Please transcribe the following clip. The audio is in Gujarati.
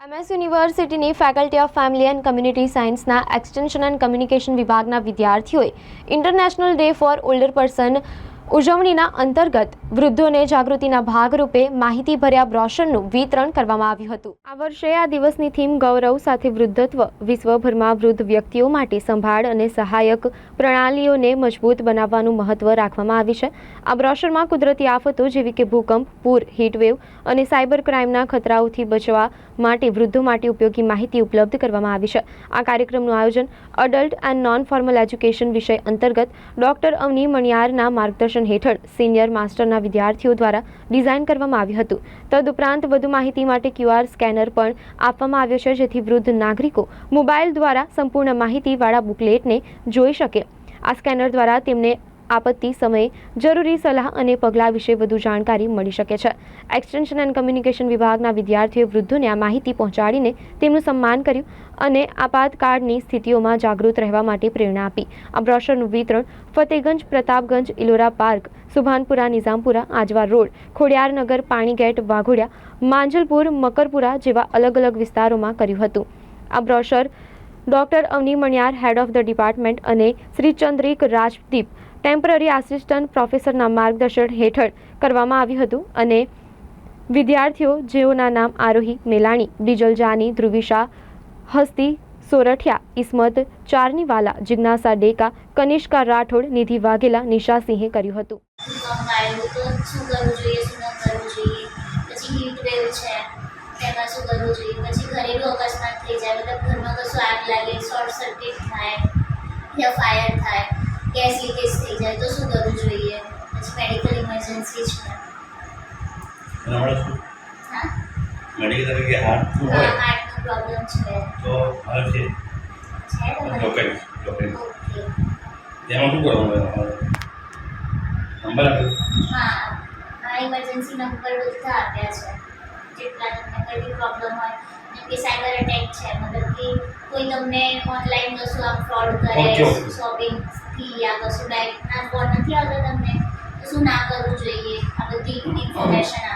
એમએસ યુનિવર્સિટીની faculty of family and community સાયન્સના એક્સટેન્શન એન્ડ કમ્યુનિકેશન વિભાગના વિદ્યાર્થીઓએ international day for older person ઉજવણીના અંતર્ગત વૃદ્ધોને જાગૃતિના ભાગરૂપે માહિતીભર્યા બ્રોશરનું વિતરણ કરવામાં આવ્યું હતું. આ વર્ષે આ દિવસની થીમ ગૌરવ સાથે વૃદ્ધત્વ, વિશ્વભરમાં વૃદ્ધ વ્યક્તિઓ માટે સંભાળ અને સહાયક પ્રણાલીઓને મજબૂત બનાવવાનું મહત્વ રાખવામાં આવ્યું છે. આ બ્રોશરમાં કુદરતી આફતો જેવી કે ભૂકંપ, પૂર, હીટવેવ અને સાયબર ક્રાઇમના ખતરાઓથી બચવા માટે વૃદ્ધો માટે ઉપયોગી માહિતી ઉપલબ્ધ કરવામાં આવી છે. આ કાર્યક્રમનું આયોજન adult and non formal education વિષય અંતર્ગત ડોક્ટર અવની મણિયારના માર્ગદર્શન હેઠળ સિનિયર માસ્ટરના વિદ્યાર્થીઓ દ્વારા ડિઝાઇન કરવામાં આવ્યું હતું. તદુપરાંત વધુ માહિતી માટે ક્યુઆર સ્કેનર પણ આપવામાં આવ્યો છે, જેથી વૃદ્ધ નાગરિકો મોબાઈલ દ્વારા સંપૂર્ણ માહિતીવાળા બુકલેટને જોઈ શકે. આ સ્કેનર દ્વારા તેમને આપત્તિ સમયે જરૂરી સલાહ અને પગલાં વિશે વધુ જાણકારી મળી શકે છે. એક્સટેન્શન એન્ડ કમ્યુનિકેશન વિભાગના વિદ્યાર્થીઓએ વૃદ્ધોને આ માહિતી પહોંચાડીને તેમનું સન્માન કર્યું અને આપાતકાળની સ્થિતિઓમાં જાગૃત રહેવા માટે પ્રેરણા આપી. આ બ્રોશરનું વિતરણ ફતેગંજ પ્રતાપગંજ ઇલોરા પાર્ક, સુભાનપુરા, નિઝામપુરા, આજવા રોડ ખોડિયારનગર પાણીગેટ વાઘોડિયા, માંજલપુર, મકરપુરા જેવા અલગ અલગ વિસ્તારોમાં કર્યું હતું. આ brochure doctor Avani Maniyar head of the department અને શ્રી ચંદ્રિક રાજદીપ ટેમ્પરરી આસિસ્ટન્ટ પ્રોફેસરના માર્ગદર્શન હેઠળ કરવામાં આવ્યું હતું અને વિદ્યાર્થીઓ, જેઓના નામ આરોહી મેલાણી, ડીજલ જાની, ધ્રુવિશા, હસ્તી, સોરઠિયા ઇસ્મત ચારનીવાલા, જિજ્ઞાસા ડેકા, કનિષ્કા રાઠોડ, નિધિ વાઘેલા, નિશા સિંહે કર્યું હતું. ઘરેલું અકસ્માત થઈ જાય, મતલબ ઘરમાં કશું આગ લાગે, શોર્ટ સર્કિટ થાય, યા ફાયર થાય ગેસ લીકેજ થઈ જાય તો શું કરવું જોઈએ પછી મેડિકલ ઇમરજન્સી છે અને હમણાં શું હા મેડિકલ તરીકે હાર્ટનું હોય હાર્ટનો પ્રોબ્લેમ છે તો હાલ છે છે તમારે લોકલ લોકલ ઓકે તેમાં શું કરવાનું હોય અમારે નંબર આપ્યો હા આ ઇમરજન્સી નંબર બધા આપ્યા છે જેટલા તમને કોઈ બી પ્રોબ્લેમ હોય જેમ કે સાયબર અટેક છે મતલબ કે કોઈ તમને ઓનલાઈન કશું આમ ફ્રોડ કરે Okay, શોપિંગથી યા કશું ડાયરેક્ટ ના ફોન નથી આવતા તમને. તો શું ના કરવું જોઈએ? આ બધી ઇન્ફોર્મેશન